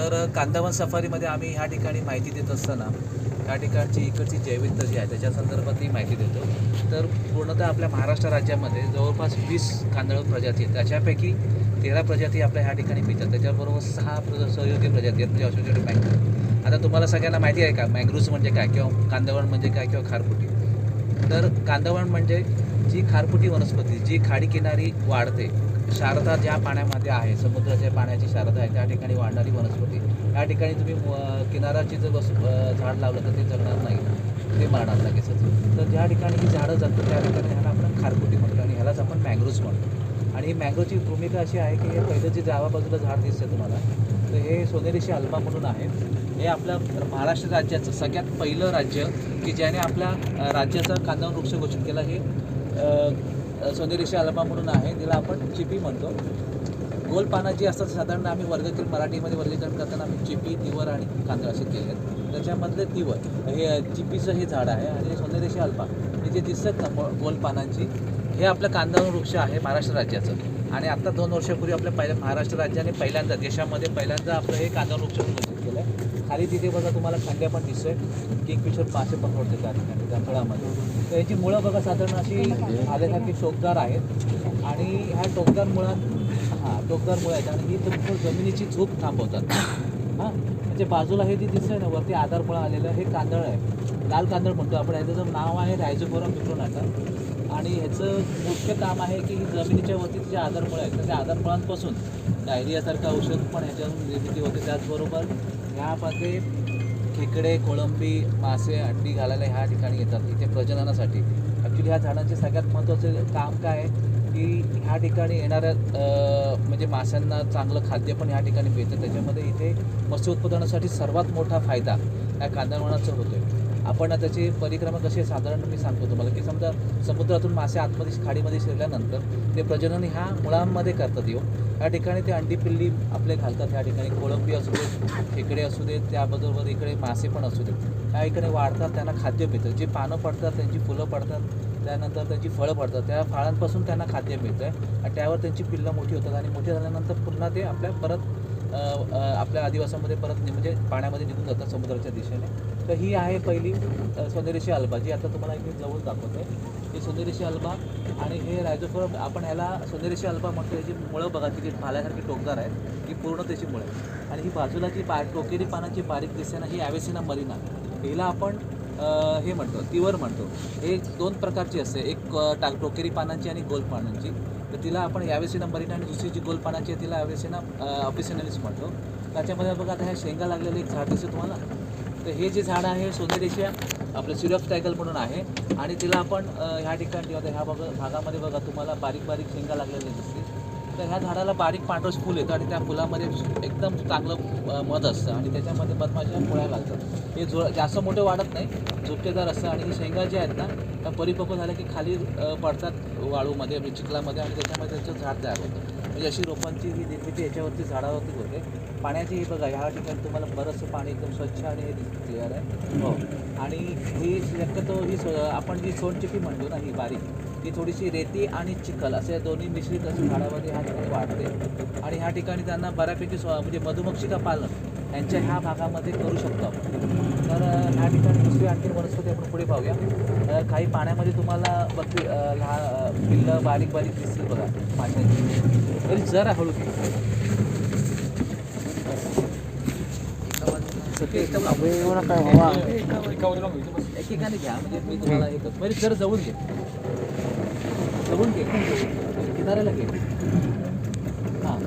तर कांदावन सफारीमध्ये आम्ही ह्या ठिकाणी माहिती देत असताना ह्या ठिकाणची इकडची जैविकता जी आहे त्याच्या संदर्भातही माहिती देतो. तर पूर्णतः आपल्या महाराष्ट्र राज्यामध्ये जवळपास वीस कांदळ प्रजाती आहेत. त्याच्यापैकी तेरा प्रजाती आपल्या ह्या ठिकाणी मिळतात. त्याच्याबरोबर सहा प्र- सहयोगी प्रजाती आहेत म्हणजे असोसिएटेड मँग्रोव्ह आता तुम्हाला सगळ्यांना माहिती आहे का मँग्रोव्ज म्हणजे काय किंवा कांदवण म्हणजे काय किंवा खारपुटी तर कांदवण म्हणजे जी खारफुटी वनस्पती जी खाडी किनारी वाढते शारदा ज्या पाण्यामध्ये आहे समुद्राच्या पाण्याची शारदा आहे त्या ठिकाणी वाढणारी वनस्पती. या ठिकाणी तुम्ही किनाराची जर वस झाड लावलं तर ते जगणार नाही. ते मारणार लगेचच. तर ज्या ठिकाणी ही झाडं जगतात त्या ठिकाणी ह्याला आपण खारफुटी म्हणतो आणि ह्यालाच आपण मँग्रोव्ज म्हणतो. आणि मँग्रोची भूमिका अशी आहे की हे पहिलं जे जावा बाजूला झाड दिसतं तुम्हाला तर हे सोनेरीशी अल्मा म्हणून आहे. हे आपल्या महाराष्ट्र राज्याचं सगळ्यात पहिलं राज्य की ज्याने आपल्या राज्याचा कांदा वृक्ष घोषित केला. हे सोनेरीशी अल्मा म्हणून आहे. तिला आपण चिपी म्हणतो. गोल पानं जी असतात साधारण आम्ही वर्गतील मराठीमध्ये वर्गीकरण करताना आम्ही चिपी तिवर आणि कांदळ असे केले आहेत. त्याच्यामधले तिवर हे चिपीचं हे झाड आहे आणि सोनेरीशी अल्पा हे जे दिसत ना गोल पानांची हे आपलं कांदा वृक्ष आहे महाराष्ट्र राज्याचं. आणि आता दोन वर्षापूर्वी आपल्या पहिल्या महाराष्ट्र राज्याने पहिल्यांदा देशामध्ये पहिल्यांदा आपलं हे कांदा वृक्ष खाली तिथे बघा तुम्हाला खांड्या पण दिसतोय. किंगफिशर मासे पण पडते त्या ठिकाणी त्या फळामध्ये. तर याची मुळं बघा साधारण अशी आल्यासारखी टोकदार आहेत. आणि ह्या टोकदार मुळात हां टोकदार मुळं आहेत. आणि ही तुमचं जमिनीची झोप थांबवतात. हां म्हणजे बाजूला हे जे दिसतंय ना वरती आधार मुळं आलेलं हे कांदळ आहे. लाल कांदळ म्हणतो आपण. याचं नाव आहे रायझोफोरा मिक्रोनाटा आणि ह्याचं मुख्य काम आहे की ही जमिनीच्या वरती जे आधारमुळं आहेत तर त्या आधार मुळांपासून डायरियासारखं औषध पण ह्याच्यातून निर्मिती होते. त्याचबरोबर ह्यामध्ये खेकडे कोळंबी मासे अंडी घालायला ह्या ठिकाणी येतात इथे प्रजननासाठी. ॲक्च्युली ह्या झाडांचे सगळ्यात महत्त्वाचं काम काय आहे की ह्या ठिकाणी येणाऱ्या म्हणजे माशांना चांगलं खाद्य पण ह्या ठिकाणी मिळतं. त्याच्यामध्ये इथे मत्स्य उत्पादनासाठी सर्वात मोठा फायदा या कांदळवणाचा होतो आहे आपण त्याची परिक्रमा कशी आहे साधारण मी सांगतो तुम्हाला की समजा समुद्रातून मासे आतमध्ये खाडीमध्ये शिरल्यानंतर ते प्रजनन ह्या मुळांमध्ये करतात येऊ या ठिकाणी ते अंडी पिल्ली आपले घालतात ह्या ठिकाणी कोळंबी असू देत खेकडे असू देत त्याबरोबर इकडे मासे पण असू देत. ह्या इकडे वाढतात त्यांना खाद्य मिळतं. जे पानं पडतात त्यांची फुलं पडतात त्यानंतर त्यांची फळं पडतात. त्या फळांपासून त्यांना खाद्य मिळतं आहे आणि त्यावर त्यांची पिल्लं मोठी होतात आणि मोठी झाल्यानंतर पुन्हा ते आपल्या परत आपल्या आदिवासामध्ये परत नि- म्हणजे पाण्यामध्ये निघून जातात समुद्राच्या दिशेने. तर ही आहे पहिली अ, सोनेरीशी अल्बा जी आता तुम्हाला इथे जवळ दाखवते. ही सोनेरीशी अल्बा आणि हे रायझोफोर आपण ह्याला सोनेरीशी अल्बा म्हणतो याची मुळं बघा किती भाल्यासारखी टोकदार आहेत ही पूर्ण त्याची मुळं आहे आणि ही बाजूला जी पा टोकेरी पानाची बारीक दिसते ना ही ॲवेसिना मरिना. हिला आपण हे म्हणतो तिवर म्हणतो. हे दोन प्रकारची असते एक टाक टा टोकेरी पानांची आणि गोल पानांची. तर तिला आपण यावेसिना मरीना आणि दुसरी जी गोल पानांची आहे तिला ॲवेसिना ऑफिसिनलीच म्हणतो. त्याच्यामध्ये बघा आता ह्या शेंगा लागलेलं एक झाड दिसतं तुम्हाला? तर हे जे झाड आहे सोनेरेशिया आपलं सिरप टायकल म्हणून आहे. आणि तिला आपण ह्या ठिकाणी आता ह्या भाग भागामध्ये बघा तुम्हाला बारीक बारीक शेंगा लागलेल्या दिसतील. तर ह्या झाडाला बारीक पांढरं फूल येतं आणि त्या फुलामध्ये एकदम चांगलं मध असतं आणि त्याच्यामध्ये मधमाशा मुळ्या लागतात हे जो जास्त मोठं वाढत नाही झुपकेदार असतं आणि ही शेंगा ज्या आहेत ना त्या परिपक्व झाल्या की खाली पडतात वाळूमध्ये म्हणजे चिखलामध्ये आणि त्याच्यामध्ये त्याचं झाड तयार होतं. म्हणजे अशी रोपांची ही निर्मिती याच्यावरती झाडावरती होते. पाण्याची ही बघा ह्या ठिकाणी तुम्हाला बरंचसं पाणी एकदम स्वच्छ आणि हे क्लिअर आहे. हो. आणि ही शक्यतो ही सो आपण जी सोनचिपी म्हणतो ना ही बारीक ती थोडीशी रेती आणि चिखल असे दोन्ही मिश्रित अशी झाडामध्ये ह्या ठिकाणी वाढते. आणि ह्या ठिकाणी त्यांना बऱ्यापैकी स्व म्हणजे मधुमक्षिका पालन यांच्या ह्या भागामध्ये करू शकतो आपण. तर ह्या ठिकाणी दुसरी आणखी वनस्पती आपण पुढे पाहूया. काही पाण्यामध्ये तुम्हाला बघ लहान पिल्लं बारीक बारीक दिसतील बघा पाण्याची तरी जरा हळू घे. सगळे एकदम एकेकाने घ्या म्हणजे मी तुम्हाला हे म्हणजे जरा जवळून घे. जवळून घे. किनाऱ्याला घे. हां.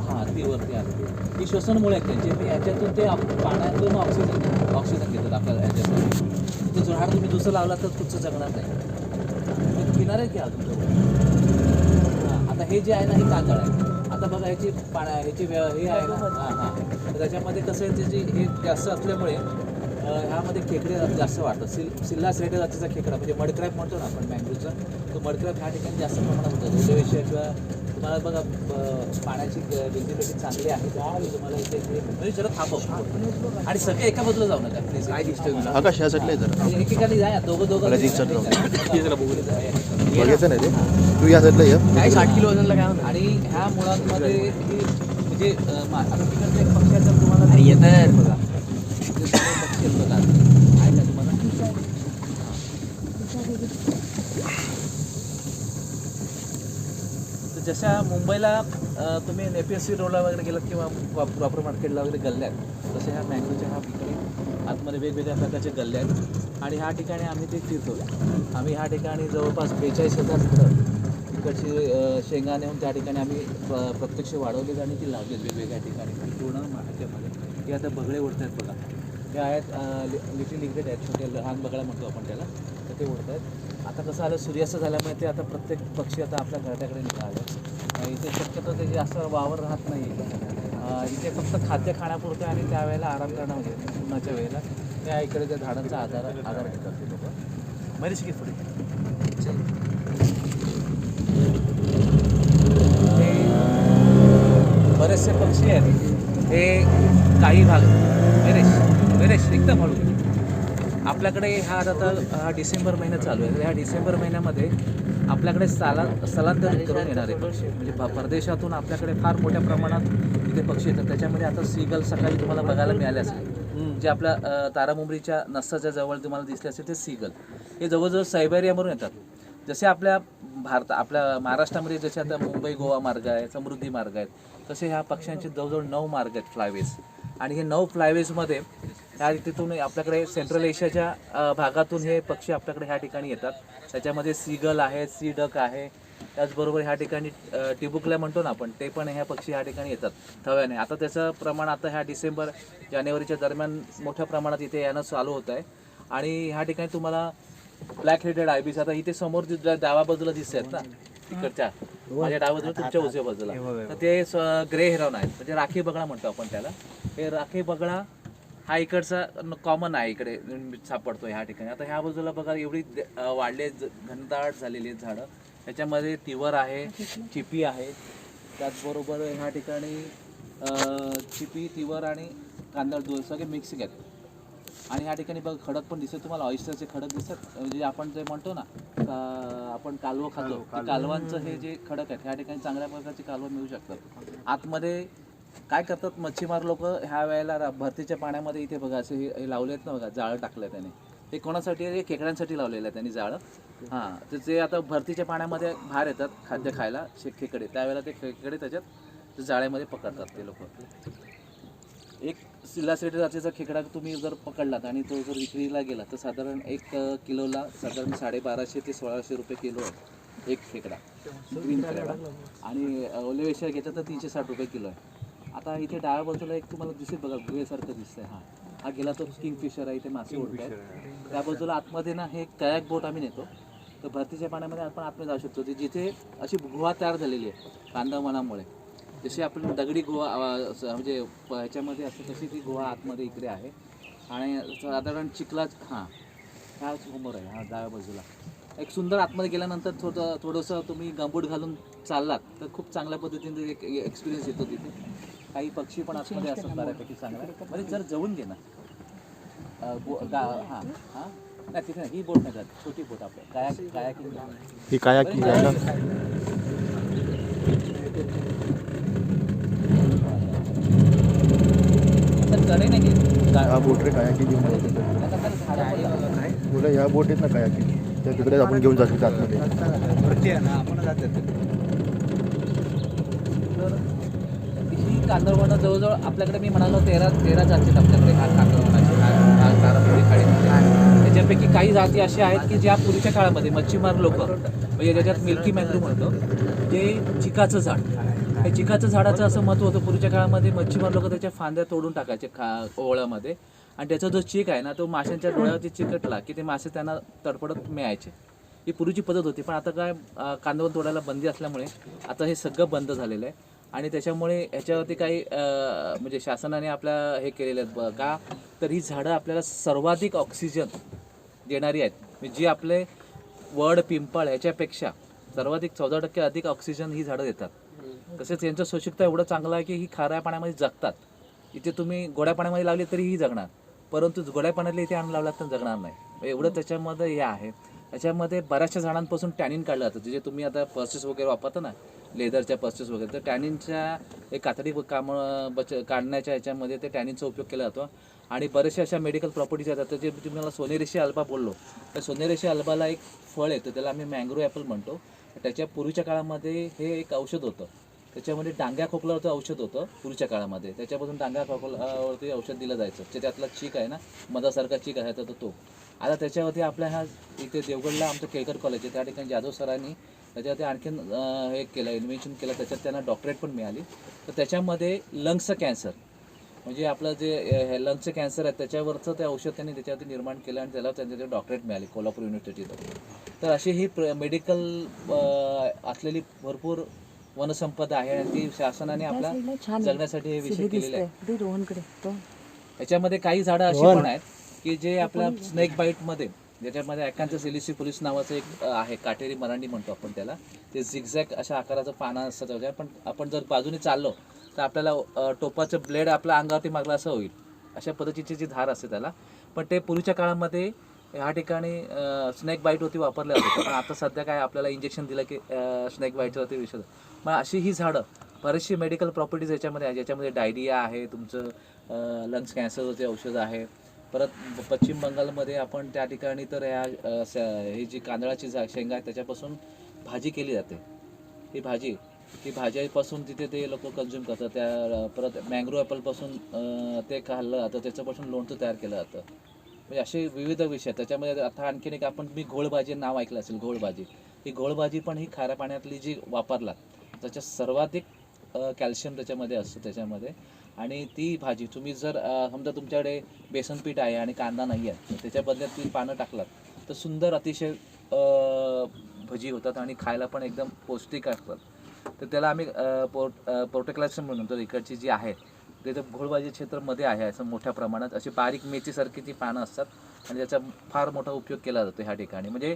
हां ती वरती आली ही श्वसनमुळे आहेत त्यांची. मी याच्यातून ते आप- पाण्यातून ऑक्सिजन ऑक्सिजन घेतात आपल्याला याच्यातून. ते झाड तुम्ही दुसरं लावला तर तुमचं जगणार नाही. तर किनारे घ्या तुमच्या हां हे जे आहे ना हे कांदळ आहे. आता बघा ह्याची पाण्या ह्याची हे आहे ना. हां हां तर त्याच्यामध्ये कसं आहे त्याची हे जास्त असल्यामुळे ह्यामध्ये खेकडे जास्त वाढतात. सिल सिल्ला सेट जातीचा खेकडा म्हणजे मडक्रॅप म्हणतो ना आपण मँग्रोचा तो मडक्रॅप ह्या ठिकाणी जास्त प्रमाणात होतो. किंवा तुम्हाला बघा पाण्याची विजिबिलिटी चांगली आहे तुम्हाला इथे म्हणजे जरा थांबव. आणि सगळे एका बाजूला जाऊ नका प्लीज काय दिसतोय आकाश या साईडला आहे जरा. एकेकाने जा दोघं दोघं. बघायचं नाही ते. तू या साईडला ये. काय साठ किलो वजनला काय आणि ह्या मुळांमध्ये ही जे अं, मा- आता तिकडचे एक पक्ष्याचं तुम्हाला येतं. बघा. पक्षी बघा आहे का तुम्हाला तर जशा मुंबईला तुम्ही N A P S C रोडला वगैरे गेलात किंवा प्रॉपर मार्केटला वगैरे गल्ल्या आहेत तसे ह्या मँगोच्या ह्या ठिकाणी आतमध्ये वेगवेगळ्या प्रकारचे गल्ले आहेत. आणि ह्या ठिकाणी आम्ही ते फिरतो. आम्ही ह्या ठिकाणी जवळपास बेचाळीस हजार झाडं तिकडची शेंगा नेऊन त्या ठिकाणी आम्ही प्रत्यक्ष वाढवलेत आणि ती लावलेत वेगवेगळ्या ठिकाणी. पूर्ण मार्केटमध्ये. हे आता बगळे उडत आहेत बघा. हे आहेत लिटिल लिग्रेट आहेत छोटे लहान बगळा म्हणतो आपण त्याला. तर ते उडत आहेत आता कसं आलं सूर्यास्त झाल्यामुळे ते आता प्रत्येक पक्षी आता आपल्या घराच्याकडे निघाले इथे शक्यतो ते जास्त वावर राहत नाही. इथे फक्त खाद्य खाण्यापुरतं आणि त्यावेळेला आराम करणं म्हणजे उन्हाच्या वेळेला. त्या इकडे त्या झाडांचा आधार आधार घेतात ते लोक. मरीच की पुढे? हे बरेचसे पक्षी आहेत. हे काही भाग वेरेश वेरेश एकदम हळू आपल्याकडे हा आता हा डिसेंबर महिना चालू आहे. तर ह्या डिसेंबर महिन्यामध्ये आपल्याकडे साला स्थलांतरित करून आहे. पक्षी म्हणजे प- परदेशातून आपल्याकडे फार मोठ्या प्रमाणात इथे पक्षी येतात. त्याच्यामध्ये आता सीगल सकाळी तुम्हाला बघायला मिळाले असेल. जे आपल्या तारामुंबरीच्या नसाच्या जवळ तुम्हाला दिसले असेल ते सीगल. हे जवळजवळ सायबेरियावरून येतात. जसे आपल्या भारत आपल्या महाराष्ट्रामध्ये जसे आता मुंबई गोवा मार्ग आहे समृद्धी मार्ग आहेत तसे ह्या पक्ष्यांचे जवळजवळ नऊ मार्ग आहेत फ्लायवेज आणि हे नऊ फ्लायवेजमध्ये ह्या तिथून आपल्याकडे सेंट्रल एशियाच्या भागातून हे पक्षी आपल्याकडे ह्या ठिकाणी येतात. त्याच्यामध्ये सीगल आहे सी डक आहे. त्याचबरोबर ह्या ठिकाणी टिबुकल्या म्हणतो ना आपण ते पण ह्या पक्षी ह्या ठिकाणी येतात थव्याने. आता त्याचं प्रमाण आता ह्या डिसेंबर जानेवारीच्या दरम्यान मोठ्या प्रमाणात इथे येणं चालू होत आहे. आणि ह्या ठिकाणी तुम्हाला ब्लॅक हेडेड आयबीस आता इथे समोर डाव्या बाजूला दिसत आहेत ना तिकडच्या माझ्या डाव्या बाजूला तुमच्या उजव्या बाजूला. तर ते ग्रे हेरॉन आहेत म्हणजे राखी बगळा म्हणतो आपण त्याला. हे राखी बगळा हा इकडचा कॉमन आहे इकडे सापडतो ह्या ठिकाणी. आता ह्या बाजूला बघा एवढी वाढले ज- घनदाट झालेली आहेत झाडं. त्याच्यामध्ये तिवर आहे चिपी आहे. त्याचबरोबर ह्या ठिकाणी चिपी तिवर आणि कांदळ दोन सगळे मिक्सिंग आहेत आणि ह्या ठिकाणी बघ खडक पण दिसत तुम्हाला. ऑइस्टरचे खडक दिसत म्हणजे आपण जे म्हणतो ना का आपण कालवं खातो कालवांचं हे जे खडक आहेत ह्या ठिकाणी चांगल्या प्रकारची कालवं मिळू शकतात. आतमध्ये काय करतात मच्छीमार लोक? ह्या वेळेला भरतीच्या पाण्यामध्ये इथे बघा असे हे लावले आहेत ना बघा जाळं टाकलं त्याने. ते कोणासाठी आहे? हे खेकड्यांसाठी लावलेलं आहे त्यांनी जाळं. हां तर ते आता भरतीच्या पाण्यामध्ये बाहेर येतात खाद्य खायला शे खेकडे. त्यावेळेला ते खेकडे त्याच्यात जाळ्यामध्ये पकडतात ते लोक. एक सिल्लासेट जातीचा खेकडा तुम्ही जर पकडलात आणि तो जर विक्रीला गेला तर साधारण एक किलोला साधारण साडेबाराशे ते सोळाशे रुपये किलो आहे एक खेकडा. आणि ओले घेतात तर तीनशे साठ रुपये किलो आहे. आता इथे डाव्या बाजूला एक तुम्हाला दिसेल बघा गुहेसारखं दिसतंय हा. हा गेला तो किंगफिशर आहे इथे मासे उडत आहेत त्या बाजूला आतमध्ये ना हे कयाक बोट आम्ही नेतो. तर भरतीच्या पाण्यामध्ये आपण आतमध्ये जाऊ शकतो. ते जिथे अशी गुहा तयार झालेली आहे कांदावनामुळे जशी आपण दगडी गुहा म्हणजे ह्याच्यामध्ये असते तशी ती गुहा आतमध्ये इकडे आहे. आणि साधारण चिखला हां ह्या समोर आहे हा डाव्या बाजूला. एक सुंदर आतमध्ये गेल्यानंतर थोडं थोडंसं तुम्ही गंबूट घालून चाललात तर खूप चांगल्या पद्धतीने एक एक्सपिरियन्स येतो तिथे. काही पक्षी पण आतमध्ये असतात बऱ्यापैकी चांगला म्हणजे जर जवळून घे ना. हाँ हाँ. नाही तिथे ही बोट नाही जात. छोटी बोट आपल्या काया काया ही काया की आहे ना तर नाही हा बोट रे काया की घेऊन बोला ह्या बोट ना काया की त्या तिकडे आपण घेऊन जातो आतमध्ये. तर कांदळवनं जवळजवळ आपल्याकडे मी म्हणालो तेरा तेरा जाती आपल्याकडे तारापुरी खाडीमध्ये. त्याच्यापैकी काही जाती अशा आहेत की ज्या पूर्वीच्या काळामध्ये मच्छीमार लोक म्हणजे ज्याच्यात मिल्की मॅग्रू म्हणतो ते चिकाचं झाड. हे चिकाचं झाडाचं असं महत्त्व होतं पूर्वीच्या काळामध्ये मच्छीमार लोक त्याच्या फांद्या तोडून टाकायचे खा ओवळ्यामध्ये. आणि त्याचा जो चिक आहे ना तो माशांच्या डोळ्यावरती चिकटला की ते मासे त्यांना तडपडत मिळायचे. ही पूर्वीची पद्धत होती. पण आता काय अं, कांदवन तोडायला बंदी असल्यामुळे आता हे सगळं बंद झालेलं आहे. आणि त्याच्यामुळे ह्याच्यावरती काही म्हणजे शासनाने आपल्या हे केलेले आहेत का तर ही झाडं आपल्याला सर्वाधिक ऑक्सिजन देणारी आहेत. म्हणजे जी आपले वड पिंपळ ह्याच्यापेक्षा सर्वाधिक चौदा टक्के अधिक ऑक्सिजन ही झाडं देतात. तसेच यांचं सुशिकता एवढं चांगलं आहे की ही खाऱ्या पाण्यामध्ये जगतात. इथे तुम्ही गोड्या पाण्यामध्ये लावली तरीही जगणार. परंतु गोड्या पाण्यातले इथे आणून लावलात तर जगणार नाही. एवढं त्याच्यामध्ये हे आहे. त्याच्यामध्ये बऱ्याचशा झाडांपासून टॅनिन काढलं जातं. जे तुम्ही आता पर्सेस वगैरे वापरता ना लेदरच्या पर्चेस वगैरे तर टॅनिनच्या एक कातडी कामं बच काढण्याच्या याच्यामध्ये ते टॅनिनचा उपयोग केला जातो. आणि बरेचशा अशा मेडिकल प्रॉपर्टीज आहेत. जे तुम्हाला सोनेरेशी अल्बा बोललो तर सोनेरेशी अल्बाला एक फळ येतं. त्याला आम्ही मँग्रो ॲपल म्हणतो. त्याच्या पूर्वीच्या काळामध्ये हे एक औषध होतं. त्याच्यामध्ये डांग्या खोकल्यावरचं औषध होतं पूर्वीच्या काळामध्ये. त्याच्यापासून डांग्या खोकल्यावरती औषध दिलं जायचं. त्याच्यातला त्यातला चीक आहे ना मधासारखा चीक आहे तर तो. आता त्याच्यावरती आपल्या हा इथे देवगडला आमचं केळकर कॉलेज आहे. त्या ठिकाणी जाधव सरांनी त्याच्यावरती आणखीन हे केलं इन्व्हेन्शन केलं. त्याच्यात त्यांना डॉक्टरेट पण मिळाली. तर त्याच्यामध्ये लंग्सचं कॅन्सर म्हणजे आपलं जे लंग्सचं कॅन्सर आहे त्याच्यावरचं ते औषध त्यांनी त्याच्यावरती निर्माण केलं आणि त्याला त्यांचे डॉक्टरेट मिळाली कोल्हापूर युनिव्हर्सिटीत तर अशी ही प्र मेडिकल असलेली भरपूर वनसंपदा आहे आणि ती शासनाने आपल्या जगण्यासाठी हे विषय केलेले आहे. याच्यामध्ये काही झाडं अशी पण आहेत. की जे आपल्या स्नेक बाईटमध्ये ज्याच्यामध्ये एकांचं सिलिसी पोलीस नावाचं एक आहे काटेरी मराठी म्हणतो आपण त्याला. ते झिगझॅग अशा आकाराचं पानं असतं त्याच्या पण आपण जर बाजूने चाललो तर आपल्याला टोपाचं ब्लेड आपल्या अंगावरती मागला असं होईल. अशा पद्धतीची जी धार असते त्याला. पण ते पूर्वीच्या काळामध्ये ह्या ठिकाणी स्नेक बाईट होती वापरल्या जाते पण आता सध्या काय आपल्याला इंजेक्शन दिलं की स्नेक बाईटवरती विषय मग अशी ही झाडं बरीचशी मेडिकल प्रॉपर्टीज याच्यामध्ये आहे ज्याच्यामध्ये डायरिया आहे तुमचं लंग्स कॅन्सरवरचे औषध आहे. परत पश्चिम बंगालमध्ये आपण त्या ठिकाणी तर ह्या हे स- ही जी कांदळाची जा शेंगा आहे त्याच्यापासून भाजी केली जाते. ही भाजी ती भाज्यापासून तिथे ते लोक कन्झ्युम करतात. त्या परत मँग्रो ॲपलपासून ते खाल्लं जातं त्याच्यापासून लोणचं तयार केलं जातं. म्हणजे असे विविध विषय त्याच्यामध्ये आता आणखीन एक आपण मी घोळभाजी नाव ऐकलं असेल घोळभाजी. ही घोळभाजी पण ही खाऱ्या पाण्यातली जी वापरला त्याच्यात सर्वाधिक कॅल्शियम त्याच्यामध्ये असतं त्याच्यामध्ये. आणि ती भाजी तुम्ही जर समजा तुमच्याकडे बेसन पीठ आहे आणि कांदा नाही आहे त्याच्या बदल्यात ती पानं टाकलात तर सुंदर अतिशय भजी होतात आणि खायला पण एकदम पौष्टिक असतात. तर त्याला आम्ही अ, पोर्ट म्हणून म्हणतो इकडची जी आहे तिथं घोळबाजी क्षेत्रामध्ये आहे असं मोठ्या प्रमाणात अशी बारीक मेथीसारखी ती पानं असतात आणि त्याचा फार मोठा उपयोग केला जातो ह्या ठिकाणी. म्हणजे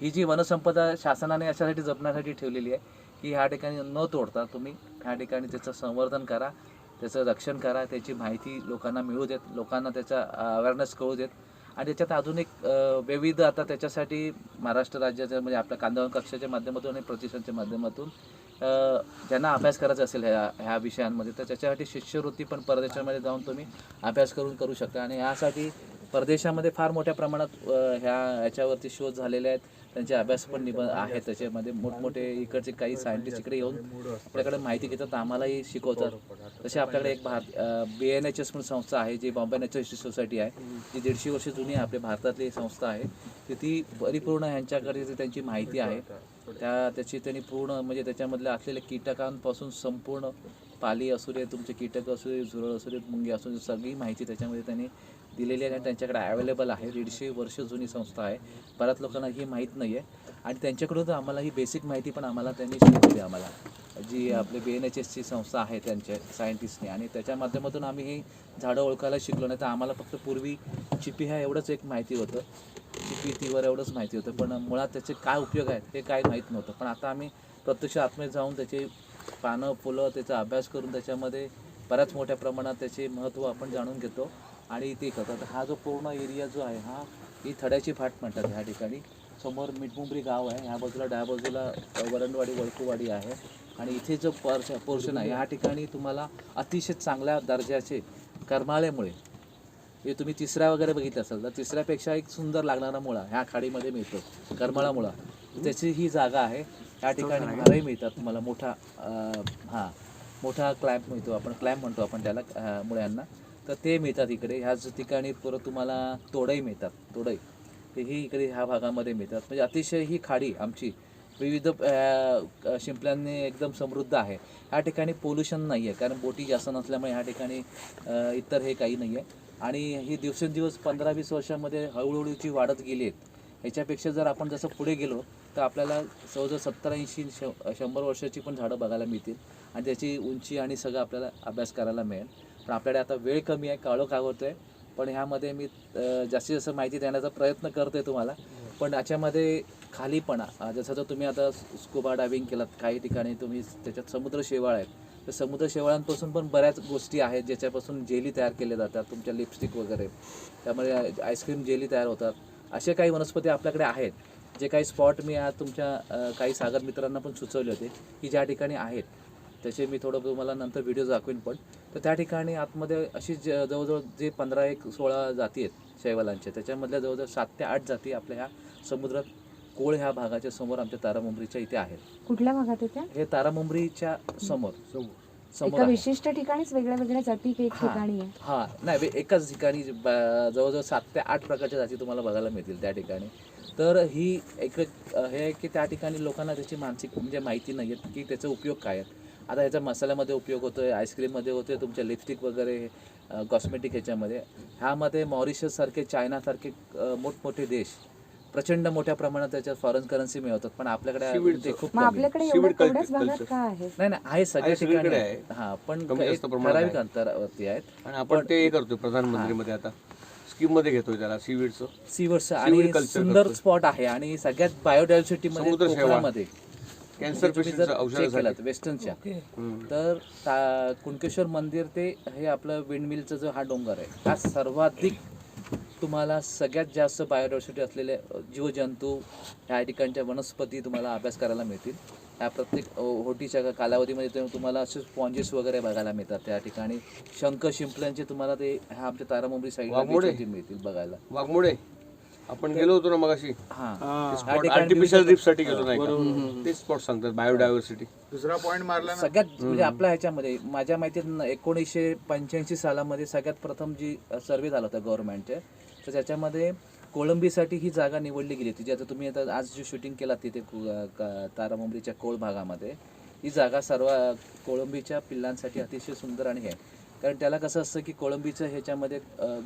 ही जी वनसंपदा शासनाने अशासाठी जपण्यासाठी ठेवलेली आहे की ह्या ठिकाणी न तोडता तुम्ही ह्या ठिकाणी त्याचं संवर्धन करा त्याचं रक्षण करा त्याची माहिती लोकांना मिळू देत लोकांना त्याचा अवेअरनेस कळू देत. आणि त्याच्यात अजून एक विविध आता त्याच्यासाठी महाराष्ट्र राज्याच्या म्हणजे आपल्या कांदळवन कक्षाच्या माध्यमातून आणि प्रतिष्ठानच्या माध्यमातून ज्यांना अभ्यास करायचा असेल ह्या ह्या विषयांमध्ये तर त्याच्यासाठी शिष्यवृत्ती पण परदेशामध्ये जाऊन तुम्ही अभ्यास करून करू शकता. आणि यासाठी परदेशामध्ये फार मोठ्या प्रमाणात ह्या ह्याच्यावरती शोध झालेले आहेत. त्यांचे अभ्यास पण निबंध आहेत. त्याच्यामध्ये मोठमोठे इकडचे काही सायंटिस्ट इकडे येऊन आपल्याकडे माहिती घेतात आम्हालाही शिकवतात. तसे आपल्याकडे एक Bharat B N H S म्हणून संस्था आहे जी बॉम्बे नॅचरल हिस्ट्री सोसायटी आहे जी दीडशे वर्ष जुनी आपल्या भारतातली संस्था आहे. तर ती परिपूर्ण ह्यांच्याकडे त्यांची माहिती आहे त्या त्याची त्यांनी पूर्ण म्हणजे त्याच्यामधल्या असलेल्या कीटकांपासून संपूर्ण पाली असू दे तुमचे कीटक असू दे झुरळ असू दे मुंगी असू दे सगळी माहिती त्याच्यामध्ये त्यांनी दिलेली आहे आणि त्यांच्याकडे अवेलेबल आहे. दीडशे वर्ष जुनी संस्था आहे. बऱ्याच लोकांना ही माहीत नाही आहे आणि त्यांच्याकडून तर आम्हाला ही बेसिक माहिती पण आम्हाला त्यांनी शिकवली आम्हाला. जी आपली बी एन एच एसची संस्था आहे त्यांच्या सायंटिस्टने आणि त्याच्या माध्यमातून आम्ही ही झाडं ओळखायला शिकलो नाही तर आम्हाला फक्त पूर्वी चिपी ह्या एवढंच एक माहिती होतं. चिपी तीवर एवढंच माहिती होतं. पण मुळात त्याचे काय उपयोग आहेत हे काय माहीत नव्हतं. पण आता आम्ही प्रत्यक्ष आतमध्ये जाऊन त्याचे पानं फुलं त्याचा अभ्यास करून त्याच्यामध्ये बऱ्याच मोठ्या प्रमाणात त्याचे महत्त्व आपण जाणून घेतो. आणि ते करतात हा जो पूर्ण एरिया जो आहे हा ही थड्याची फाट म्हणतात ह्या ठिकाणी. समोर मिठमुंबरी गाव आहे ह्या बाजूला डाव्या बाजूला वरणवाडी वळकूवाडी वळकुवाडी आहे. आणि इथे जो पर्श पोर्शन आहे ह्या ठिकाणी तुम्हाला अतिशय चांगल्या दर्जाचे करमाळ्यामुळे हे तुम्ही तिसऱ्या वगैरे बघितलं असाल तर तिसऱ्यापेक्षा एक सुंदर लागणारा मुळा ह्या खाडीमध्ये मिळतो करमाळा मुळा. त्याची ही जागा आहे या ठिकाणी घरही मिळतात तुम्हाला मोठा हां हा मोठा क्लॅम्प मिळतो आपण क्लॅम्प म्हणतो आपण त्याला मुळ्यांना. तर ते मिळतात इकडे. ह्याच ठिकाणी परत तुम्हाला तोडई मिळतात. तोडई. तेही इकडे ह्या भागामध्ये मिळतात. म्हणजे अतिशय ही खाडी आमची. विविध शिंपल्यांनी एकदम समृद्ध आहे. ह्या ठिकाणी पोल्युशन नाही आहे कारण बोटी जास्त नसल्यामुळे ह्या ठिकाणी इतर हे काही नाही आहे आणि ही दिवसेंदिवस पंधरा वीस वर्षामध्ये हळूहळू जी वाढत गेली आहेत. ह्याच्यापेक्षा जर आपण जसं पुढे गेलो तर आपल्याला जवळजवळ सत्तर ऐंशी श शंभर वर्षाची पण झाडं बघायला मिळतील. आणि त्याची उंची आणि सगळं आपल्याला अभ्यास करायला मिळेल. पण आपल्याकडे आता वेळ कमी आहे काळो आहे पण ह्यामध्ये मी जास्तीत जास्त माहिती देण्याचा प्रयत्न करते तुम्हाला. पण याच्यामध्ये खालीपणा जसं जर तुम्ही आता स्कुबा डायविंग केलात काही ठिकाणी तुम्ही त्याच्यात समुद्र शेवाळ आहेत. तर समुद्र शेवाळांपासून पण बऱ्याच गोष्टी आहेत ज्याच्यापासून जेली तयार केल्या जातात तुमच्या लिपस्टिक वगैरे. त्यामुळे आईस्क्रीम जेली तयार होतात. असे काही वनस्पती आपल्याकडे आहेत जे काही स्पॉट मी आज तुमच्या काही सागर मित्रांना पण सुचवले होते की ज्या ठिकाणी आहेत. तसे मी थोडं तुम्हाला नंतर व्हिडिओ दाखवेन पण. तर त्या ठिकाणी आतमध्ये अशी ज- जवळजवळ जे पंधरा एक सोळा जाती आहेत शैवालांच्या त्याच्यामधल्या जवळजवळ सात ते आठ जाती आपल्या ह्या समुद्रात कोळ ह्या भागाच्या समोर आमच्या तारामुंबरीच्या इथे आहेत. कुठल्या भागात येत्या हे तारामुंबरीच्या समोर. समोर एका आहे. विशिष्ट ठिकाणीच वेगळ्या वेगळ्या जाती एक हा. ठिकाणी आहे. हा नाही एकाच ठिकाणी ब- जवळजवळ सात ते आठ प्रकारच्या जाती तुम्हाला बघायला मिळतील त्या ठिकाणी. तर ही एक हे आहे की त्या ठिकाणी लोकांना त्याची मानसिक म्हणजे माहिती नाही आहेत की त्याचा उपयोग काय आहे. आता ह्याचा मसाल्यामध्ये उपयोग होतोय आईस्क्रीममध्ये होतोय तुमच्या लिपस्टिक वगैरे कॉस्मेटिक ह्याच्यामध्ये. ह्यामध्ये मॉरिशस सारखे चायनासारखे मोठमोठे देश प्रचंड मोठ्या प्रमाणात त्याच्यात फॉरेन करन्सी मिळवतात. पण आपल्याकडे ते खूप आहे. आपल्याकडे आहे नाही नाही आहे सगळ्या आहे, ठिकाणी. आहे. हा पण ठराविक आहे. अंतरावरती आहेत. आणि आपण ते हे करतोय प्रधानमंत्रीमध्ये आता. स्कीममध्ये घेतोय त्याला सीवीडचं सीवर्स Seaweed आणि सुंदर करतो. स्पॉट आहे आणि सगळ्यात बायोडायव्हर्सिटी मध्ये कॅन्सर तुम्ही जर पेशंटचं check केलात वेस्टर्नच्या. तर ता- कुणकेश्वर मंदिर ते हे आपलं विंडमिलचा जो हा डोंगर आहे हा सर्वाधिक तुम्हाला सगळ्यात जास्त बायोडायव्हर्सिटी असलेले अ, जीवजंतू ह्या ठिकाणच्या वनस्पती तुम्हाला अभ्यास करायला मिळतील. ह्या प्रत्येक अ, होटीच्या कालावधीमध्ये ते तुम्हाला असे स्पॉन्जेस वगैरे बघायला मिळतात त्या ठिकाणी. शंख शिंपल्यांचे तुम्हाला ते ह्या आमच्या तारामुंबरी वाघमोडे? साईडला मिळतील बघायला. वाघमोडे. आपण गेलो होतो ना मगाशी हा. आर्टिफिशियल रिफसाठी गेलो नाही ते स्पॉट सांगतात बायोडायव्हर्सिटी दुसरा पॉईंट मारला सगळ्यात म्हणजे आपल्या ह्याच्यामध्ये माझ्या माहितीत एकोणीसशे पंच्याऐंशी सालामध्ये सगळ्यात प्रथम जी सर्वे झाला होता गव्हर्नमेंटचे तर त्याच्यामध्ये कोळंबीसाठी ही जागा निवडली गेली होती जी आता तुम्ही आता आज जी शूटिंग केला तिथे तारामुंबरीच्या कोळ भागामध्ये ही जागा सर्व कोळंबीच्या पिल्लांसाठी अतिशय सुंदर आणि हे आहे. कारण त्याला कसं असतं की कोळंबीचं ह्याच्यामध्ये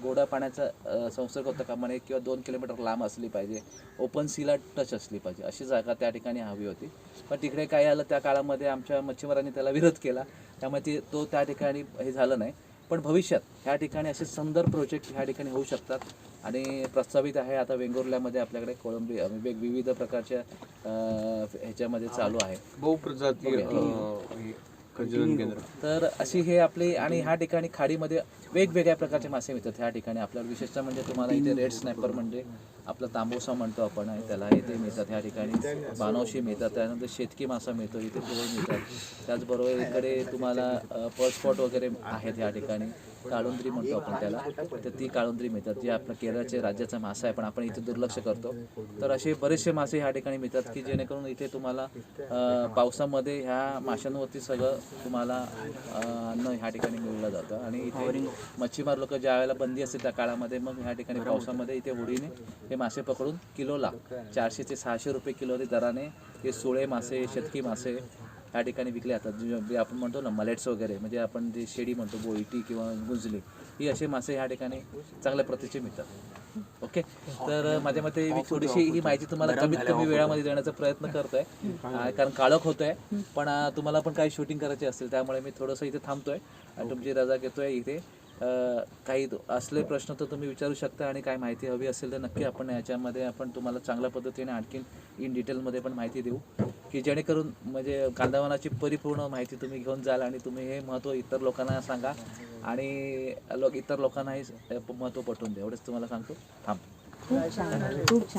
गोडा पाण्याचा संसर्ग होता कामा नये किंवा दोन किलोमीटर लांब असली पाहिजे. ओपन सीला टच असली पाहिजे. अशी जागा त्या ठिकाणी हवी होती. पण तिकडे काय आलं त्या काळामध्ये आमच्या मच्छीमारांनी त्याला विरोध केला. त्यामुळे ती तो त्या ठिकाणी हे झालं नाही. पण भविष्यात ह्या ठिकाणी असे सुंदर प्रोजेक्ट ह्या ठिकाणी होऊ शकतात. आणि प्रस्तावित आहे आता वेंगुर्ल्यामध्ये आपल्याकडे कोळंबी वेग विविध प्रकारच्या ह्याच्यामध्ये चालू आहे. बहुप्रजाती प्रजनन केंद्र. तर अशी हे आपली आणि ह्या ठिकाणी खाडीमध्ये वेगवेगळ्या प्रकारचे मासे मिळतात. ह्या ठिकाणी आपल्याला विशेषतः म्हणजे तुम्हाला इथे रेड स्नॅपर म्हणजे आपला तांबोसा म्हणतो आपण आहे त्याला इथे मिळतात. ह्या ठिकाणी बानवशी मिळतात. त्यानंतर शेतकी मासा मिळतो. इथे मिळतात. त्याचबरोबर इकडे तुम्हाला पर्ल स्पॉट वगैरे आहेत ह्या ठिकाणी. काळुंद्री म्हणतो आपण त्याला. तर ती काळुंद्री मिळतात जे आपलं केरळचे राज्याचा मासा आहे पण आपण इथे दुर्लक्ष करतो. तर असे बरेचसे मासे ह्या ठिकाणी मिळतात की जेणेकरून इथे तुम्हाला पावसामध्ये ह्या माशांवरती सगळं तुम्हाला अन्न ह्या ठिकाणी मिळलं जातं. आणि इथे मच्छीमार लोक ज्या वेळेला बंदी असते त्या काळामध्ये मग ह्या ठिकाणी पावसामध्ये इथे होडीने हे मासे पकडून किलोला चारशे ते सहाशे रुपये किलो दराने हे सुळे मासे शेतकी मासे ह्या ठिकाणी विकले जातात. जे आपण म्हणतो ना मलेट्स वगैरे म्हणजे आपण जे शेडी म्हणतो बोईटी किंवा गुंजली ही असे मासे ह्या ठिकाणी चांगल्या प्रतीचे मिळतात. ओके? तर माझ्या मते मी थोडीशी ही माहिती तुम्हाला कमीत कमी वेळामध्ये देण्याचा प्रयत्न करतोय. आ, कारण काळोख होतोय. पण आ, तुम्हाला पण काही शूटिंग करायची असेल त्यामुळे मी थोडंसं इथे थांबतोय. आणि तुमची रजा घेतोय इथे. काही असले प्रश्न तर तुम्ही विचारू शकता आणि काय माहिती हवी असेल तर नक्की आपण याच्यामध्ये आपण तुम्हाला चांगल्या पद्धतीने आणखीन इन डिटेलमध्ये पण माहिती देऊ. की जेणेकरून म्हणजे कांदावनाची परिपूर्ण माहिती तुम्ही घेऊन जाल आणि तुम्ही हे महत्त्व इतर लोकांना सांगा आणि लोक इतर लोकांनाही महत्त्व पटवून द्या. एवढंच तुम्हाला सांगतो. थांब. खूप छान खूप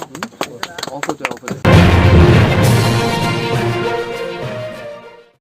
छान.